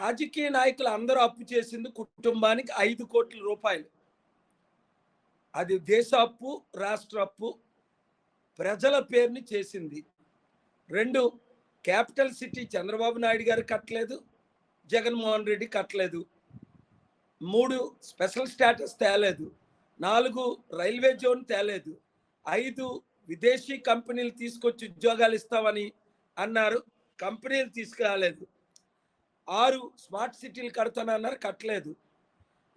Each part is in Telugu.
రాజకీయ నాయకులు అందరూ అప్పు చేసింది కుటుంబానికి ఐదు కోట్ల రూపాయలు. అది దేశ అప్పు రాష్ట్ర అప్పు ప్రజల పేరుని చేసింది. రెండు క్యాపిటల్ సిటీ చంద్రబాబు నాయుడు గారు కట్టలేదు జగన్మోహన్ రెడ్డి కట్టలేదు. మూడు స్పెషల్ స్టేటస్ తేలేదు. నాలుగు రైల్వే జోన్ తేలేదు. ఐదు విదేశీ కంపెనీలు తీసుకొచ్చి ఉద్యోగాలు ఇస్తామని అన్నారు. కంపెనీలు తీసుకురాలేదు. ఆరు స్మార్ట్ సిటీలు కడతానన్నారు కట్టలేదు.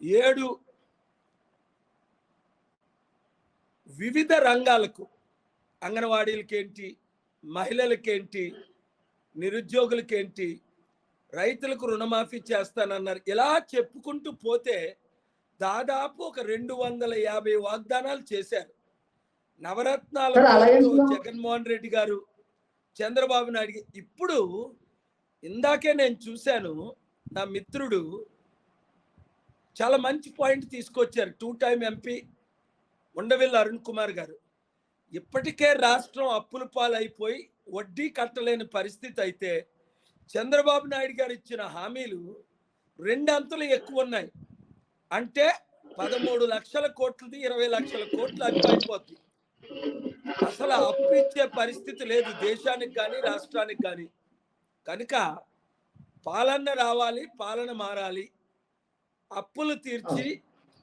ఏడు వివిధ రంగాలకు అంగన్వాడీలకేంటి మహిళలకేంటి నిరుద్యోగులకేంటి రైతులకు రుణమాఫీ చేస్తానన్నారు. ఇలా చెప్పుకుంటూ పోతే దాదాపు ఒక రెండు వందల యాభై వాగ్దానాలు చేశారు. నవరత్నాల. జగన్మోహన్ రెడ్డి గారు చంద్రబాబు నాయుడు ఇప్పుడు ఇందాకే నేను చూశాను నా మిత్రుడు చాలా మంచి పాయింట్ తీసుకొచ్చారు two time MP Undavalli Arun Kumar గారు. ఇప్పటికే రాష్ట్రం అప్పుల పాలైపోయి వడ్డీ కట్టలేని పరిస్థితి అయితే చంద్రబాబు నాయుడు గారు ఇచ్చిన హామీలు రెండంతలు ఎక్కువ ఉన్నాయి. అంటే పదమూడు లక్షల కోట్లది ఇరవై లక్షల కోట్లు అప్పు అయిపోతుంది అసలు అప్పు ఇచ్చే పరిస్థితి లేదు దేశానికి కానీ రాష్ట్రానికి కానీ కనుక పాలన రావాలి పాలన మారాలి అప్పులు తీర్చి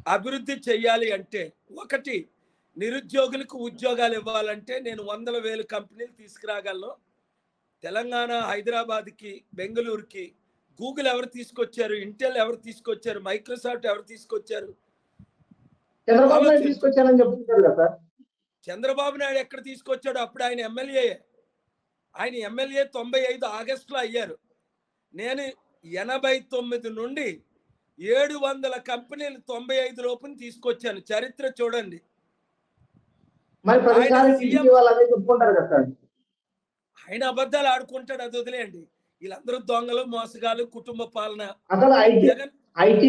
అభివృద్ధి చెయ్యాలి అంటే ఒకటి నిరుద్యోగులకు ఉద్యోగాలు ఇవ్వాలంటే నేను వందల వేలు కంపెనీలు తీసుకురాగలను. తెలంగాణ హైదరాబాద్కి బెంగళూరుకి గూగుల్ ఎవరు తీసుకొచ్చారు ఇంటెల్ ఎవరు తీసుకొచ్చారు మైక్రోసాఫ్ట్ ఎవరు తీసుకొచ్చారు? చంద్రబాబు నాయుడు ఎక్కడ తీసుకొచ్చాడు? అప్పుడు ఆయన ఎమ్మెల్యే ఆయన ఎమ్మెల్యే తొంభై ఐదు ఆగస్టులో అయ్యారు. నేను ఎనభై తొమ్మిది నుండి ఏడు వందల కంపెనీలు తొంభై ఐదు లోపుని తీసుకొచ్చాను. చరిత్ర చూడండి. ఆయన కదా అబద్ధాలు ఆడుకుంటాడు అది వదిలేయండి. వీళ్ళందరూ దొంగలు మోసగాలు కుటుంబ పాలన. ఐటీ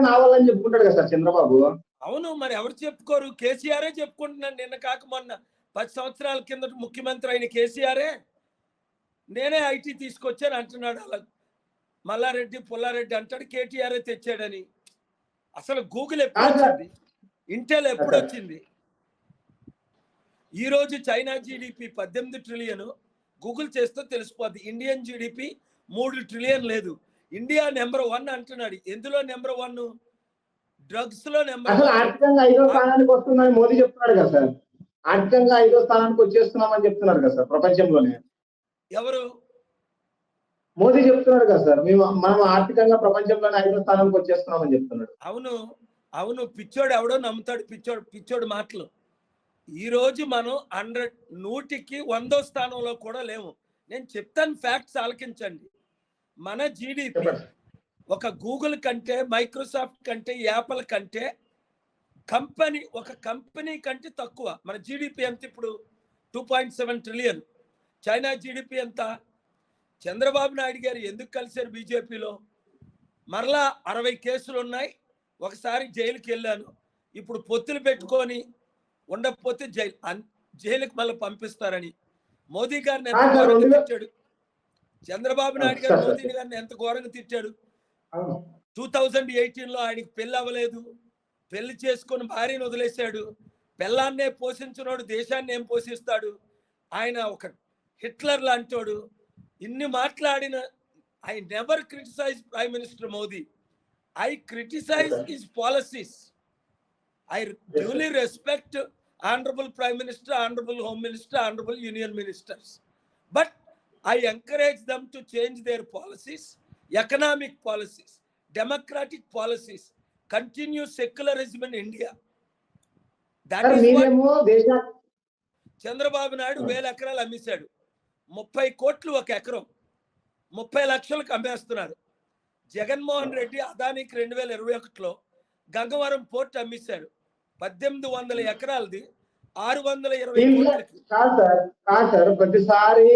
నా చెప్పుకుంటాడు కదా సార్ చంద్రబాబు. అవును మరి ఎవరు చెప్పుకోరు? కేసీఆరే చెప్పుకుంటున్నాను నిన్న కాక మొన్న. పది సంవత్సరాల కిందట ముఖ్యమంత్రి అయిన కేసీఆరే. నేనే ఐటీ తీసుకొచ్చాను అంటున్నాడు అలా మల్లారెడ్డి పుల్లారెడ్డి అంటాడు కేటీఆరే తెచ్చాడని. అసలు గూగుల్ ఎప్పుడు. వచ్చింది? ఇంటెల్ ఎప్పుడు వచ్చింది? ఈ రోజు చైనా జీడిపి పద్దెనిమిది ట్రిలియన్ గూగుల్ చేస్తే తెలిసిపోద్ది. ఇండియన్ జీడిపి మూడు ట్రిలియన్ లేదు. ఇండియా నెంబర్ వన్ అంటున్నాడు. ఎందులో నెంబర్ వన్ డ్రగ్స్లో నెంబర్ ఐదో స్థానానికి వస్తుందని మోదీ చెప్తున్నాడు కదా సార్. ఆర్థికంగా ఐదో స్థానానికి వచ్చేస్తున్నామని చెప్తున్నారు కదా సార్ ప్రపంచంలోనే. ఎవరు? మోదీ చెప్తున్నాడు కదా సార్ మేము మనం ఆర్థికంగా ప్రపంచంలోనే ఐదో స్థానానికి వచ్చేస్తున్నామని చెప్తున్నాడు. అవును అవును పిచ్చోడు ఎవడో నమ్ముతాడు పిచ్చోడు పిచ్చోడు మాటలు. ఈ రోజు మనం హండ్రెడ్ నూటికి వందో స్థానంలో కూడా లేవు నేను చెప్తాను ఫ్యాక్ట్స్ ఆలకించండి. మన జీడిపి ఒక గూగుల్ కంటే మైక్రోసాఫ్ట్ కంటే యాపిల్ కంటే కంపెనీ ఒక కంపెనీ కంటే తక్కువ. మన జీడిపి ఎంత ఇప్పుడు? Two point seven trillion China GDP ఎంత? చంద్రబాబు నాయుడు గారు ఎందుకు కలిశారు బీజేపీలో? మరలా అరవై కేసులు ఉన్నాయి. ఒకసారి జైలుకి వెళ్ళాను. ఇప్పుడు పొత్తులు పెట్టుకొని ఉండకపోతే జైలు జైలుకి మళ్ళీ పంపిస్తారని. మోదీ గారిని ఎంత ఘోరంగా తిట్టాడు? చంద్రబాబు నాయుడు గారు. మోదీ గారిని ఎంత ఘోరంగా తిట్టాడు. టూ థౌజండ్ ఎయిటీన్లో ఆయనకి పెళ్ళి అవ్వలేదు. పెళ్ళి చేసుకొని భార్యను వదిలేశాడు. పెళ్ళాన్నే పోషించినోడు దేశాన్ని ఏం పోషిస్తాడు? ఆయన ఒక హిట్లర్ లాంటోడు ఇన్ని మాట్లాడిన I never criticise prime minister Modi I criticise. His policies I duly respect honourable prime minister honourable home minister honourable union ministers but I encourage them to change their policies economic policies democratic policies continue secularism in India Chandrababu Naidu వేల ఎకరాలు అమ్మేశాడు. ముప్పై కోట్లు ఒక ఎకరం. ముప్పై లక్షలకు అమ్మేస్తున్నారు. జగన్మోహన్ రెడ్డి అదానికి రెండు వేల ఇరవై ఒకటిలో గంగవరం పోర్ట్ అమ్మేశారు. పద్దెనిమిది వందల ఎకరాలది ఆరు వందల ఇరవై కాదు సార్ కాదు సార్. ప్రతిసారి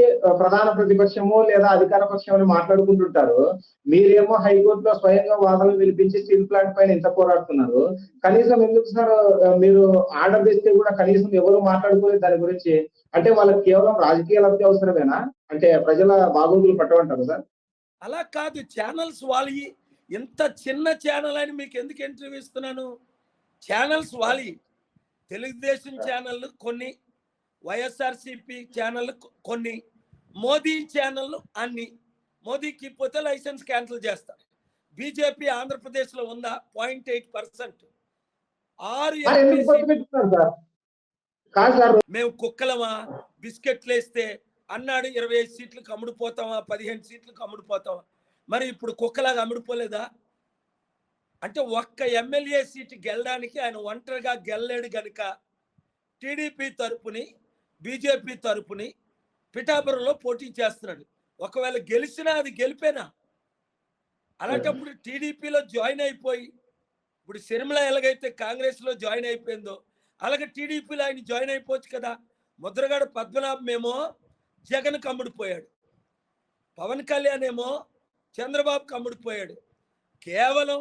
ప్రధాన ప్రతిపక్షము లేదా అధికార పక్షం అని మాట్లాడుకుంటుంటారు. మీరేమో హైకోర్టులో స్వయంగా వాదనలు వినిపించి స్టీల్ ప్లాంట్ పైన ఇంత పోరాడుతున్నారు. కనీసం ఎందుకు సార్ మీరు ఆర్డర్ తెస్తే కూడా కనీసం ఎవరు మాట్లాడుకోలేదు దాని గురించి? అంటే వాళ్ళకి కేవలం రాజకీయ లబ్ధి అవసరమేనా? అంటే ప్రజల బాగోగులు పట్టమంటారు సార్? అలా కాదు. ఛానల్స్ వాళ్ళి ఇంత చిన్న ఛానల్ అని మీకు ఎందుకు ఇంటర్వ్యూ ఇస్తున్నాను? ఛానల్స్ వాలి. తెలుగుదేశం ఛానళ్ళు కొన్ని వైఎస్ఆర్సిపి ఛానల్ కొన్ని మోదీ ఛానళ్ళు అన్ని. మోదీకి పోతే లైసెన్స్ క్యాన్సిల్ చేస్తారు బీజేపీ ఆంధ్రప్రదేశ్లో ఉందా? Point eight percent. ఆరు మేము కుక్కలమా? బిస్కెట్లు వేస్తే అన్నాడు ఇరవై ఐదు సీట్లకు అమ్ముడుపోతామా? పదిహేను సీట్లకు అమ్ముడుపోతామా? మరి ఇప్పుడు కుక్కలాగా అమ్ముడుపోలేదా? అంటే ఒక్క ఎమ్మెల్యే సీటు గెలడానికి ఆయన ఒంటరిగా గెలలేడు గనుక టీడీపీ తరపుని బీజేపీ తరపుని పిఠాపురంలో పోటీ చేస్తున్నాడు. ఒకవేళ గెలిచినా అది గెలిపేనా? అలాంటప్పుడు టీడీపీలో జాయిన్ అయిపోయి ఇప్పుడు సిరిమల ఎలాగైతే కాంగ్రెస్లో జాయిన్ అయిపోయిందో అలాగే టీడీపీలో ఆయన జాయిన్ అయిపోవచ్చు కదా. ముద్రగడ పద్మనాభమేమో జగన్ కమ్ముడిపోయాడు పవన్ కళ్యాణ్ ఏమో చంద్రబాబు కమ్ముడిపోయాడు కేవలం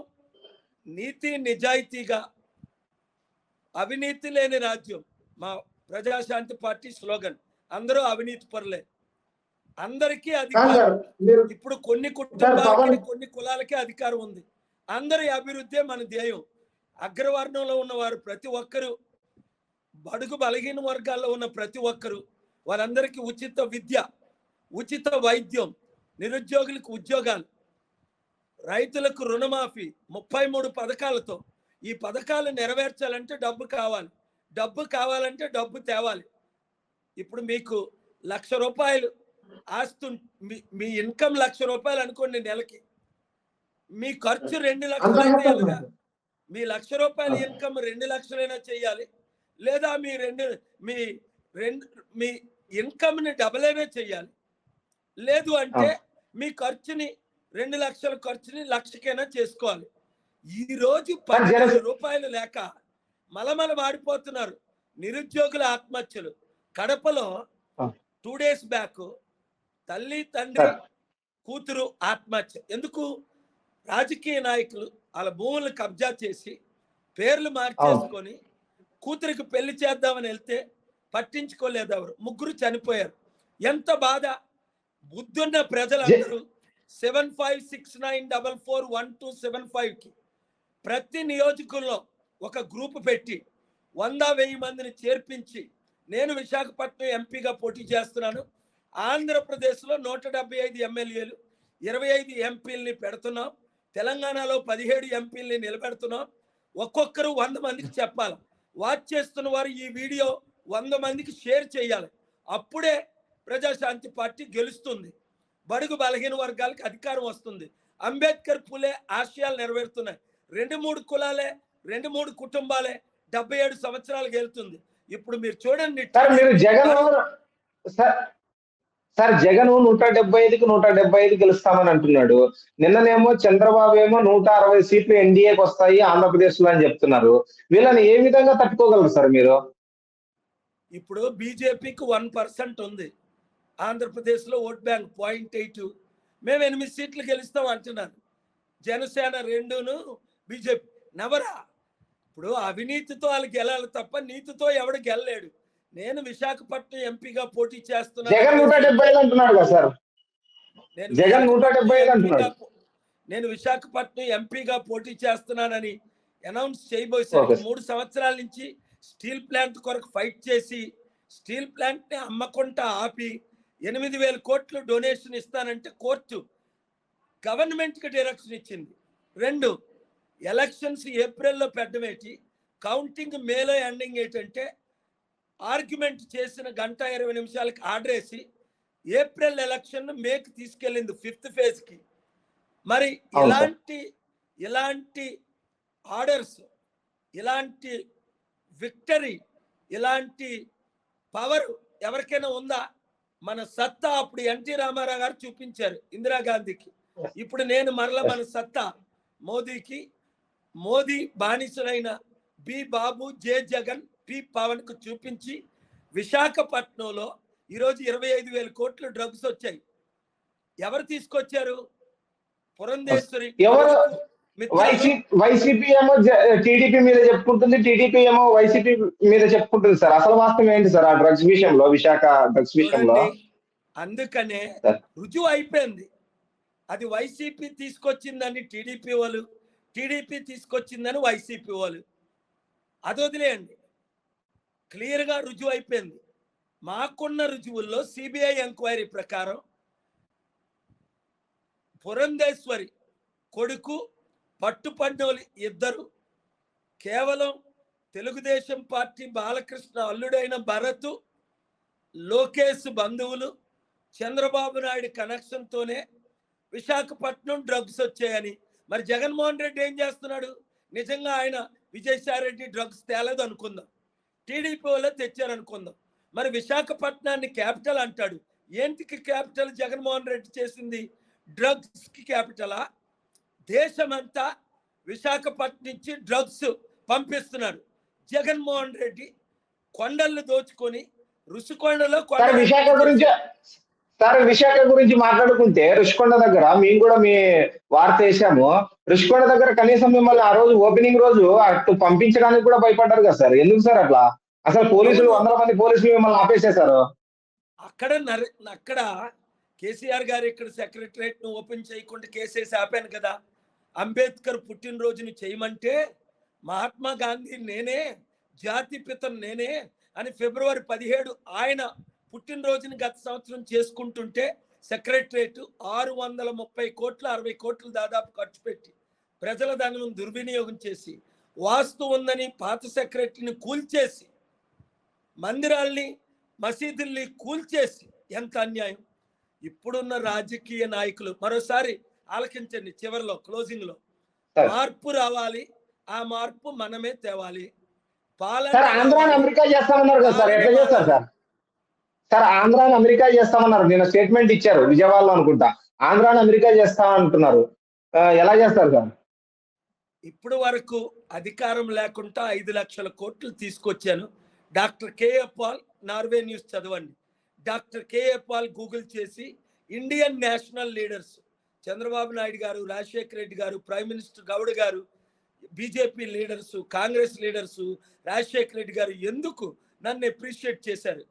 నీతి నిజాయితీగా అవినీతి లేని రాజ్యం. మా ప్రజాశాంతి పార్టీ స్లోగన్. అందరూ అవినీతి పరులే. అందరికీ అధికారం. ఇప్పుడు కొన్ని కుటుంబాలకి కొన్ని కులాలకి అధికారం ఉంది. అందరి అభివృద్ధే మన ధ్యేయం. అగ్రవర్ణంలో ఉన్న వారు ప్రతి ఒక్కరూ బడుగు బలహీన వర్గాల్లో ఉన్న ప్రతి ఒక్కరూ వారందరికీ ఉచిత విద్య ఉచిత వైద్యం నిరుద్యోగులకు ఉద్యోగాలు రైతులకు రుణమాఫీ ముప్పై మూడు పథకాలతో ఈ పథకాలు నెరవేర్చాలంటే డబ్బు కావాలి. డబ్బు కావాలంటే డబ్బు తేవాలి. ఇప్పుడు మీకు లక్ష రూపాయలు ఆస్తు మీ మీ ఇన్కమ్ లక్ష రూపాయలు అనుకోండి నెలకి. మీ ఖర్చు రెండు లక్షలు? మీ లక్ష రూపాయల ఇన్కమ్ రెండు లక్షలైనా చేయాలి. లేదా మీ రెండు మీ రెండు మీ ఇన్కమ్ని డబల్ అయినా చేయాలి. లేదు అంటే మీ ఖర్చుని రెండు లక్షల ఖర్చుని లక్షకైనా చేసుకోవాలి. ఈ రోజు పది జన- వేల రూపాయలు లేక మలమల మాడిపోతున్నారు. నిరుద్యోగుల ఆత్మహత్యలు. కడపలో. టూ డేస్ బ్యాక్ తల్లి తండ్రి. కూతురు ఆత్మహత్య. ఎందుకు? రాజకీయ నాయకులు వాళ్ళ భూములను కబ్జా చేసి పేర్లు మార్చేసుకొని కూతురికి పెళ్ళి చేద్దామని వెళ్తే పట్టించుకోలేదు ఎవరు. ముగ్గురు చనిపోయారు. ఎంత బాధ. బుద్ధున్న ప్రజలందరూ seven five six nine double four one two seven ఫైవ్కి ప్రతి నియోజకంలో ఒక గ్రూప్ పెట్టి వంద వెయ్యి మందిని చేర్పించి నేను విశాఖపట్నం ఎంపీగా పోటీ చేస్తున్నాను. ఆంధ్రప్రదేశ్లో నూట డెబ్బై ఐదు ఎమ్మెల్యేలు ఇరవై ఐదు ఎంపీలని పెడుతున్నాం. తెలంగాణలో పదిహేడు ఎంపీలని నిలబెడుతున్నాం. ఒక్కొక్కరు వంద మందికి చెప్పాలి. వాచ్ చేస్తున్న వారు ఈ వీడియో వంద మందికి షేర్ చేయాలి. అప్పుడే ప్రజాశాంతి పార్టీ గెలుస్తుంది. బడుగు బలహీన వర్గాలకు అధికారం వస్తుంది. అంబేద్కర్ పులే ఆశయాలు నెరవేరుతున్నాయి. రెండు మూడు కులాలే రెండు మూడు కుటుంబాలే డెబ్బై ఏడు సంవత్సరాలకు వెళ్తుంది ఇప్పుడు మీరు చూడండి సార్ మీరు జగన్ సార్. సార్ జగన్ నూట డెబ్బై ఐదుకి నూట డెబ్బై ఐదు గెలుస్తామని అంటున్నాడు. నిన్ననేమో చంద్రబాబు ఏమో నూట అరవై సీట్లు ఎన్డీఏకి వస్తాయి ఆంధ్రప్రదేశ్లో అని చెప్తున్నారు. వీళ్ళని ఏ విధంగా తట్టుకోగలరు సార్ మీరు? ఇప్పుడు బీజేపీకి వన్ పర్సెంట్ ఉంది. ఆంధ్రప్రదేశ్లో ఓట్ బ్యాంక్ పాయింట్ ఎయిట్. మేము ఎనిమిది సీట్లు గెలుస్తాం అంటున్నారు జనసేన రెండును బీజేపీ. నవరా? ఇప్పుడు అవినీతితో వాళ్ళు గెలాలి తప్ప నీతితో ఎవడు గెలలేడు. నేను విశాఖపట్నం ఎంపీగా పోటీ సార్. నేను విశాఖపట్నం. ఎంపీగా పోటీ చేస్తున్నానని అనౌన్స్ Okay. మూడు సంవత్సరాల నుంచి స్టీల్ ప్లాంట్ కొరకు ఫైట్ చేసి స్టీల్ ప్లాంట్ని అమ్మకుండా ఆపి ఎనిమిది వేల కోట్లు డొనేషన్ ఇస్తానంటే కోర్టు గవర్నమెంట్కి డైరెక్షన్ ఇచ్చింది. రెండు ఎలక్షన్స్ ఏప్రిల్లో పెట్టమేటి కౌంటింగ్ మేలో ఎండింగ్ ఏంటంటే ఆర్గ్యుమెంట్ చేసిన గంట ఇరవై నిమిషాలకి ఆర్డర్ వేసి ఏప్రిల్ ఎలక్షన్ మేకి తీసుకెళ్ళింది ఫిఫ్త్ ఫేజ్కి మరి. ఇలాంటి ఇలాంటి ఆర్డర్స్ ఇలాంటి విక్టరీ ఇలాంటి పవర్ ఎవరికైనా ఉందా? మన సత్తా అప్పుడు ఎన్టీ రామారావు గారు చూపించారు ఇందిరాగాంధీకి ఇప్పుడు నేను మరల మన సత్తా మోదీకి Modi బానిసలైన B Babu J Jagan P పవన్కు చూపించి విశాఖపట్నంలో ఈరోజు ఇరవై ఐదు వేల కోట్లు డ్రగ్స్ వచ్చాయి. ఎవరు తీసుకొచ్చారు? పురంధేశ్వరి. వైసీపీ వైసీపీ ఏమో టీడీపీ మీద చెప్పుకుంటుంది టీడీపీ ఏమో వైసీపీ మీద చెప్పుకుంటుంది సార్. అసలు వాస్తవం ఏంటి సార్ ఆ డ్రగ్స్ విషయంలో విశాఖ డ్రగ్స్ విషయంలో? అందుకనే. రుజువు అయిపోయింది. అది వైసీపీ తీసుకొచ్చిందని టీడీపీ వాళ్ళు టీడీపీ తీసుకొచ్చిందని వైసీపీ వాళ్ళు. అది వదిలేయండి. క్లియర్గా రుజువు అయిపోయింది. మాకున్న రుజువుల్లో సిబిఐ ఎంక్వైరీ ప్రకారం పురంధేశ్వరి కొడుకు పట్టుపడ్డోలు ఇద్దరు. కేవలం తెలుగుదేశం పార్టీ బాలకృష్ణ అల్లుడైన భరత్ లోకేష్ బంధువులు చంద్రబాబు నాయుడు కనెక్షన్తోనే విశాఖపట్నం డ్రగ్స్ వచ్చాయని. మరి జగన్మోహన్ రెడ్డి ఏం చేస్తున్నాడు? నిజంగా ఆయన విజయసాయిరెడ్డి డ్రగ్స్ తేలేదు అనుకుందాం. టీడీపీ వాళ్ళే తెచ్చారనుకుందాం మరి విశాఖపట్నాన్ని క్యాపిటల్ అంటాడు. ఏంటికి క్యాపిటల్ జగన్మోహన్ రెడ్డి చేసింది డ్రగ్స్కి క్యాపిటలా దేశమంతా విశాఖపట్నం నుంచి డ్రగ్స్ పంపిస్తున్నాడు. జగన్మోహన్ రెడ్డి కొండలు దోచుకొని రుషికొండలో విశాఖ గురించి సార్ విశాఖ గురించి మాట్లాడుకుంటే రుషికొండ దగ్గర మేము కూడా మీ వార్త వేసాము. రుషికొండ దగ్గర కనీసం మిమ్మల్ని ఆ రోజు ఓపెనింగ్ రోజు అటు పంపించడానికి కూడా భయపడ్డారు కదా సార్. ఎందుకు సార్ అట్లా? అసలు పోలీసులు వందల మంది పోలీసులు మిమ్మల్ని ఆపేసేశారు. అక్కడ అక్కడ కేసీఆర్ గారు ఇక్కడ సెక్రటరేట్ను ఓపెన్ చేయకుండా కేసేసి ఆపాను కదా. అంబేద్కర్ పుట్టినరోజుని చేయమంటే మహాత్మా గాంధీ నేనే జాతి పితను నేనే అని ఫిబ్రవరి పదిహేడు ఆయన పుట్టినరోజుని గత సంవత్సరం చేసుకుంటుంటే సెక్రటరేట్ ఆరు వందల ముప్పై కోట్ల అరవై కోట్లు దాదాపు ఖర్చు పెట్టి ప్రజల ధనం దుర్వినియోగం చేసి వాస్తు ఉందని పాత సెక్రటరీని కూల్చేసి మందిరాల్ని మసీదుల్ని కూల్చేసి ఎంత అన్యాయం. ఇప్పుడున్న రాజకీయ నాయకులు మరోసారి ఆలకించండి చివరిలో క్లోజింగ్లో. మార్పు రావాలి ఆ మార్పు మనమే తేవాలి. సార్ ఆంధ్రాని అమెరికా చేస్తామన్నారు కదా సార్ ఎట్లా చేస్తారు సార్? సార్ ఆంధ్రాని అమెరికా చేస్తామన్నారు నేను స్టేట్మెంట్ ఇచ్చారు విజయవాడలో అనుకుంటా. ఆంధ్రాని అమెరికా చేస్తామంటున్నారు ఆ, ఎలా చేస్తారు సార్? ఇప్పుడు వరకు అధికారం లేకుండా ఐదు లక్షల కోట్లు తీసుకొచ్చాను. Doctor KA Paul Norway news చదవండి. డాక్టర్ కేఏ పాల్ గూగుల్ చేసి Indian national leaders Chandrababu Naidu గారు రాజశేఖర రెడ్డి గారు ప్రైమ్ మినిస్టర్ గౌడ్ గారు BJP leaders Congress leaders Rajasekhara Reddy గారు ఎందుకు నన్ను అప్రిషియేట్ చేశారు?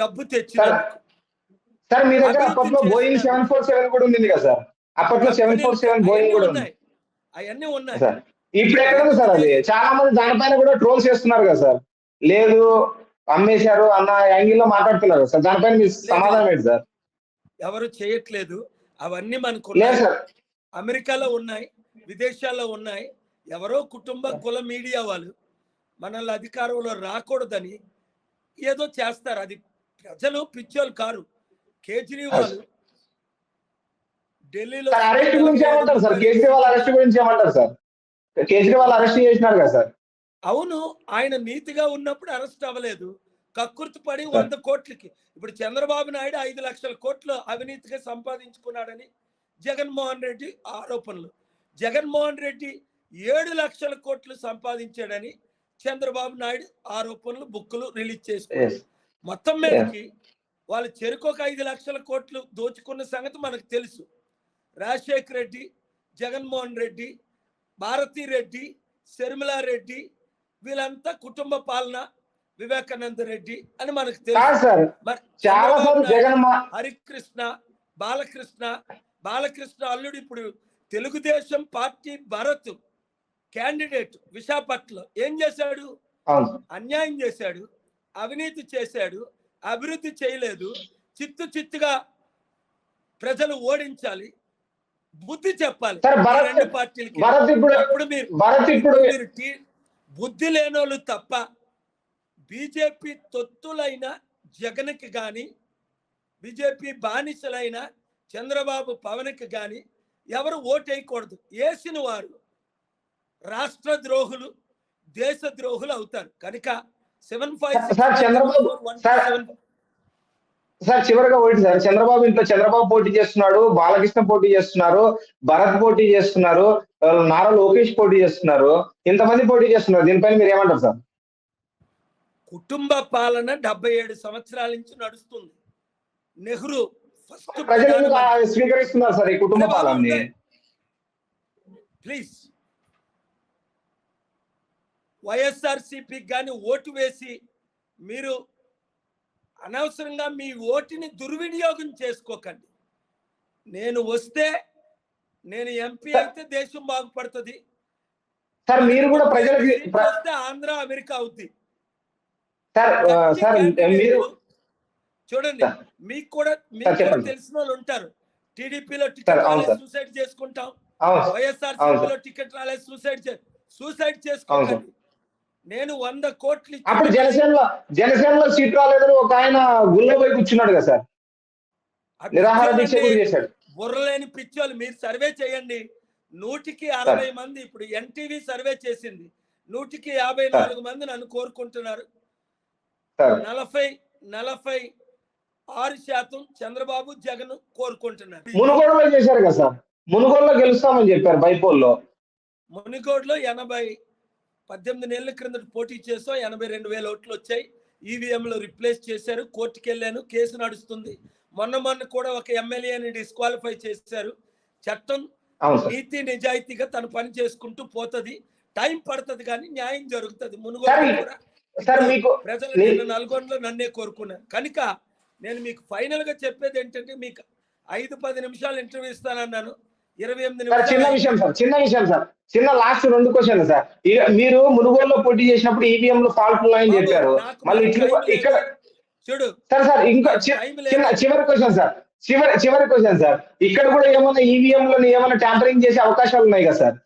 డబ్బు తెచ్చినందుకు సార్ మీ దగ్గర అప్పట్లో బోయింగ్. సెవెన్ ఫోర్ సెవెన్ కూడా ఉంది కదా సార్? అప్పట్లో సెవెన్ ఫోర్ సెవెన్ బోయింగ్ అవన్నీ కూడా ఉన్నాయి. అవన్నీ ఉన్నాయి. సార్ ఇప్పుడు ఎక్కడ సార్ అది? చాలా మంది దానిపైన కూడా ట్రోల్స్ చేస్తున్నారు కదా సార్. లేదు అమ్మేశారు అన్న యాంగిల్లో మాట్లాడుతున్నారు సార్. దానిపైన మీ సమాధానం ఏంటి సార్? ఎవరు చేయట్లేదు. అవన్నీ మనకు అమెరికాలో ఉన్నాయి విదేశాల్లో ఉన్నాయి. ఎవరో కుటుంబ కుల మీడియా వాళ్ళు మనల్ని అధికారంలో రాకూడదని ఏదో చేస్తారు. అది ప్రజలు పిచ్చోలు కారు కేజ్రీవాల్ ఢిల్లీలో అరెస్ట్ గురించి ఏమంటారు సార్? కేజ్రీవాల్ అరెస్ట్ గురించి ఏమంటారు సార్? కేజ్రీవాల్ అరెస్ట్ చేసినారు కదా సార్? అవును ఆయన నీతిగా ఉన్నప్పుడు అరెస్ట్ అవ్వలేదు. కక్కుర్తి పడి వంద కోట్లకి. ఇప్పుడు చంద్రబాబు నాయుడు ఐదు లక్షల కోట్లు అవినీతిగా సంపాదించుకున్నాడని జగన్మోహన్ రెడ్డి ఆరోపణలు. జగన్మోహన్ రెడ్డి ఏడు లక్షల కోట్లు సంపాదించాడని చంద్రబాబు నాయుడు ఆరోపణలు బుక్కులు రిలీజ్ చేసుకున్నారు. మొత్తం మీదకి వాళ్ళు చెరుకు ఒక ఐదు లక్షల కోట్లు దోచుకున్న సంగతి మనకు తెలుసు. రాజశేఖర్ రెడ్డి జగన్మోహన్ రెడ్డి భారతీ రెడ్డి శర్మిలారెడ్డి వీళ్ళంతా కుటుంబ పాలన వివేకానంద రెడ్డి అని మనకు తెలుసు. హరికృష్ణ బాలకృష్ణ బాలకృష్ణ అల్లుడు ఇప్పుడు తెలుగుదేశం పార్టీ భరత్ క్యాండిడేట్ విశాఖపట్నంలో ఏం చేశాడు? అన్యాయం చేశాడు అవినీతి చేశాడు అభివృద్ధి చేయలేదు చిత్తు చిత్తుగా ప్రజలు ఓడించాలి బుద్ధి చెప్పాలి. రెండు పార్టీలకి. ఇప్పుడు మీరు బుద్ధి లేనోళ్ళు తప్ప బీజేపీ తొత్తులైన జగన్కి కానీ బీజేపీ బానిసలైన చంద్రబాబు పవన్కి కానీ ఎవరు ఓటేయకూడదు. వేసిన వారు రాష్ట్ర ద్రోహులు దేశ ద్రోహులు అవుతారు. కనుక seven five sir, Chandrababu- sir, sir చివరిగా ఒకటి సార్ చంద్రబాబు ఇంట్లో చంద్రబాబు పోటీ చేస్తున్నాడు బాలకృష్ణ పోటీ చేస్తున్నారు భరత్ పోటీ చేస్తున్నారు నారా లోకేష్ పోటీ చేస్తున్నారు ఇంతమంది పోటీ చేస్తున్నారు దీనిపైన మీరు ఏమంటారు సార్? కుటుంబ పాలన డెబ్బై ఏడు సంవత్సరాల నుంచి నడుస్తుంది. నెహ్రూ ఫస్ట్ స్వీకరిస్తున్నారు సార్ ఈ కుటుంబ పాలనని. ప్లీజ్. వైఎస్ఆర్సిపికి కానీ ఓటు వేసి మీరు అనవసరంగా మీ ఓటుని దుర్వినియోగం చేసుకోకండి. నేను వస్తే నేను ఎంపీ. అయితే దేశం బాగుపడుతుంది. సార్ మీరు కూడా ప్రజలకి ఆంధ్ర అమెరికా అవుద్ది. సార్ మీరు చూడండి. మీకు కూడా మీకు. తెలిసిన వాళ్ళు ఉంటారు. టీడీపీలో టికెట్ రాలేదు. సూసైడ్ చేసుకుంటాం. వైఎస్ఆర్ అవును లో టికెట్ రాలేదు సూసైడ్ సూసైడ్ చేసుకోకండి. నేను వంద కోట్లు అప్పుడు జనసేనలో జనసేనలో సీట్ రాలేదని ఒక ఆయన గుళ్ళ పోయి కూర్చున్నాడు కదా సార్. నిరాహార దీక్ష చేశాడు. బుర్రలేని పిచ్చోళ్ళు మీరు సర్వే చేయండి. నూటికి అరవై మంది ఇప్పుడు ఎన్టీవీ సర్వే చేసింది. నూటికి యాభై. నాలుగు మంది నన్ను కోరుకుంటున్నారు. నలభై నలభై ఆరు శాతం చంద్రబాబు జగన్ కోరుకుంటున్నారు. మునుగోడులో చేశారు కదా సార్. మునుగోడులో గెలుస్తామని చెప్పారు బైపోల్లో. మునిగోడులో ఎనభై పద్దెనిమిది నెలల క్రిందట పోటీ చేసాం ఎనభై రెండు వేల ఓట్లు వచ్చాయి. ఈవీఎంలో రిప్లేస్ చేశారు. కోర్టుకి వెళ్ళాను కేసు నడుస్తుంది. మొన్న మొన్న కూడా ఒక ఎమ్మెల్యేని డిస్క్వాలిఫై చేశారు. చట్టం నీతి నిజాయితీగా తన పని చేసుకుంటూ పోతది. టైం పడుతుంది కానీ న్యాయం జరుగుతుంది. మునుగోడు కూడా సార్ మీకు ప్రజలు నీ- నిన్న నల్గొండలో నన్నే కోరుకున్నారు కనుక నేను మీకు ఫైనల్గా చెప్పేది ఏంటంటే మీకు ఐదు పది నిమిషాలు ఇంటర్వ్యూ ఇస్తానన్నాను. ఇరవై ఎనిమిది చిన్న విషయం సార్ చిన్న విషయం సార్. చిన్న లాస్ట్ రెండు క్వశ్చన్ సార్. మీరు మునుగోడులో పోటీ చేసినప్పుడు ఈవీఎం లో ఫాల్ట్ ఉన్నాయని చెప్పారు. మళ్ళీ. ఇక్కడ చూడు. సార్ సార్ ఇంకా. చిన్న చివరి క్వశ్చన్ సార్. చివరి చివరి క్వశ్చన్ సార్. ఇక్కడ కూడా ఏమైనా ఈవీఎం లో ఏమైనా ట్యాంపరింగ్ చేసే అవకాశాలు ఉన్నాయి కదా సార్?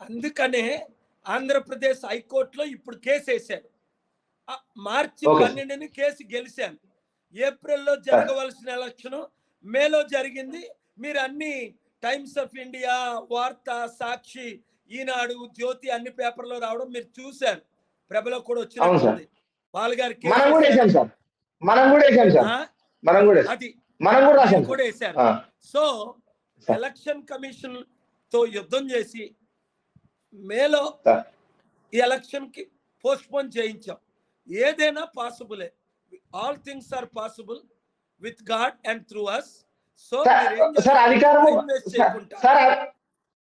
అందుకనే ఆంధ్రప్రదేశ్ హైకోర్టులో ఇప్పుడు కేసు వేశారు. ఆ, మార్చి. పన్నెండుని కేసు గెలిచాను. ఏప్రిల్లో జరగవలసిన ఎలక్షన్ మేలో జరిగింది. మీరు అన్ని టైమ్స్ ఆఫ్ ఇండియా వార్త సాక్షి ఈనాడు జ్యోతి అన్ని పేపర్లో రావడం మీరు చూశారు. ప్రభలో కూడా. వచ్చినట్టుంది పాల్గారు మనం కూడా. అది వేశారు. సో. ఎలక్షన్ కమిషన్తో యుద్ధం చేసి మేలో. ఈ ఎలక్షన్కి పోస్ట్ పోన్ చేయించాం. ఏదైనా పాసిబులే all things are possible with God and through us so sir అధికారము సార్,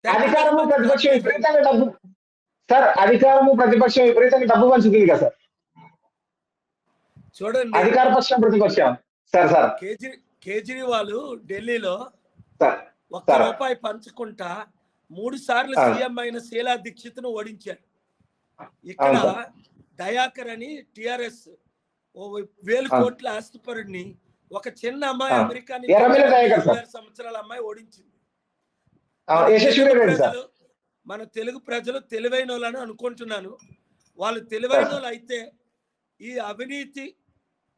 అధికారము ప్రతిపక్షం విపరీతంగా డబ్బు సార్ అధికారము ప్రతిపక్షం విపరీతంగా డబ్బు పంచుతుంది కదా సార్. చూడండి. అధికార పక్షం ప్రతిపక్షం. Sir sir. కేజ్రీ కేజ్రీవాల్ ఢిల్లీలో ఒక్క. రూపాయి పంచకుండా మూడు సార్లు. సీఎం అయిన శీలా దీక్షిత్ను ఓడించారు. ఇక్కడ. దయాకర్ అని టిఆర్ఎస్ వేలు. కోట్ల ఆస్తిపరుడిని ఒక చిన్న అమ్మాయి. అమెరికా సంవత్సరాల అమ్మాయి ఓడించింది. మన తెలుగు ప్రజలు- తెలివైన వాళ్ళని అనుకుంటున్నాను. వాళ్ళు తెలివైన వాళ్ళు అయితే ఈ అవినీతి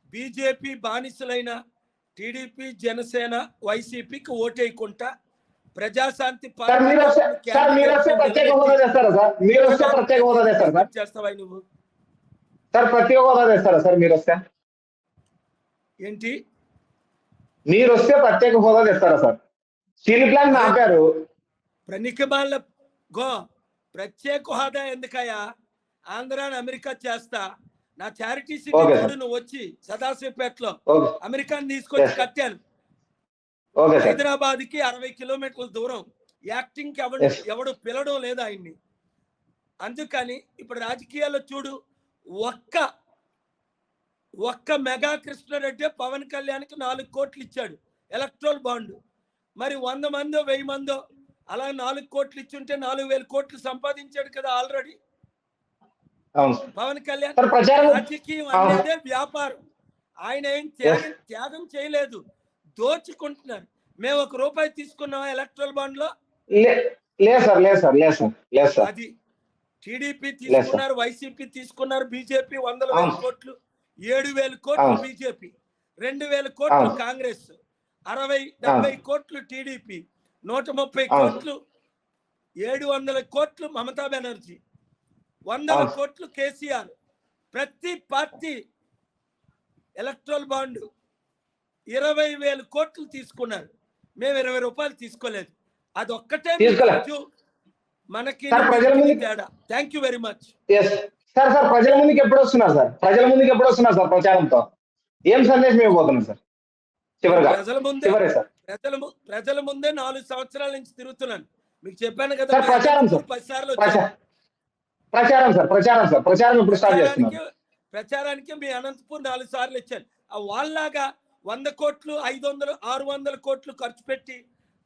బీజేపీ బానిసలైన టీడీపీ జనసేన వైసీపీకి ఓటేయకుండా ప్రజాశాంతి చేస్తావా నువ్వు? సార్ ప్రత్యేక హోదా చేస్తారా సార్ మీరు వస్తే? ఏంటి? మీరు వస్తే ప్రత్యేక హోదా తెస్తారా సార్? స్టీల్ ప్లాంట్ ఆపారు ప్రనికమాల గో ప్రత్యేక హోదా ఎందుకయ్యా? ఆంధ్రాని అమెరికా చేస్తా. నా చారిటీ సిటీ నువ్వు వచ్చి సదాశివపేటలో ఓకే. అమెరికాని తీసుకొచ్చి. కట్టాను. హైదరాబాద్కి అరవై కిలోమీటర్ల దూరం. యాక్టింగ్కి ఎవడు. ఎవడు పిలవడం లేదు ఆయన్ని. అందుకని ఇప్పుడు రాజకీయాల్లో చూడు ఒక్క ఒక్క మెగా కృష్ణారెడ్డి పవన్ కళ్యాణ్కి నాలుగు కోట్లు ఇచ్చాడు ఎలక్ట్రల్ బాండ్. మరి వంద మందో వెయ్యి మందో అలా నాలుగు కోట్లు ఇచ్చుంటే నాలుగు వేల కోట్లు సంపాదించాడు కదా ఆల్రెడీ. పవన్ కళ్యాణ్ రాజకీయం. అనేదే వ్యాపారం. ఆయన ఏం త్యాగం త్యాగం చేయలేదు. దోచుకుంటున్నారు. మేము ఒక రూపాయి తీసుకున్నాం ఎలక్ట్రల్ బాండ్లో లే- లేదు సార్ లేదు సార్ లేదు సార్ లేదు సార్. అది టీడీపీ తీసుకున్నారు వైసీపీ తీసుకున్నారు బీజేపీ వందల వేల. కోట్లు ఏడు వేల కోట్లు. బీజేపీ రెండు వేల కోట్లు. కాంగ్రెస్ అరవై డెబ్బై కోట్లు టీడీపీ నూట ముప్పై. కోట్లు ఏడు వందల కోట్లు మమతా బెనర్జీ వందల. కోట్లు కేసీఆర్ ప్రతి పార్టీ ఎలక్ట్రల్ బాండ్ ఇరవై వేల కోట్లు తీసుకున్నారు మేము ఇరవై రూపాయలు తీసుకోలేదు అది ఒక్కటే మనకి తేడా. Thank you very much sir sir ప్రజల ముందుకు ఎప్పుడు వస్తున్నారు సార్? ప్రజల ముందుకు ఎప్పుడు వస్తున్నారు సార్ ప్రచారంతో? ఏం సందేశం ఇవ్వబోతున్నారు సార్? చివరిగా. ప్రజల ముందే సార్. ప్రజల ప్రజల ముందే నాలుగు సంవత్సరాల నుంచి తిరుగుతున్నాను. మీకు చెప్పాను కదా ప్రచారం సార్. పది సార్లు ప్రచారం సార్ ప్రచారం సార్. ప్రచారం ఇప్పుడు స్టార్ట్ చేస్తున్నారు ప్రచారానికి మీ అనంతపూర్ నాలుగు సార్లు ఇచ్చాను. ఆ వాళ్ళలాగా వంద కోట్లు ఐదు వందలు ఆరు వందల కోట్లు ఖర్చు పెట్టి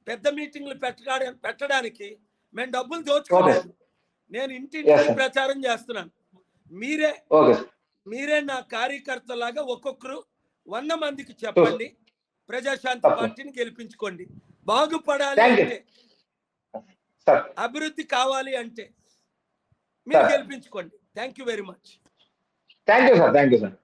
పెద్ద మీటింగ్లు పెట్టడా పెట్టడానికి మేము డబ్బులు దోచుకోలేదు నేను ఇంటింటి sir. ప్రచారం చేస్తున్నాను. మీరే మీరే నా కార్యకర్తలాగా ఒక్కొక్కరు వంద మందికి చెప్పండి. ప్రజాశాంతి. పార్టీని గెలిపించుకోండి. బాగుపడాలి. అంటే అభివృద్ధి కావాలి అంటే మీరు. గెలిపించుకోండి. Thank you very much thank you sir thank you sir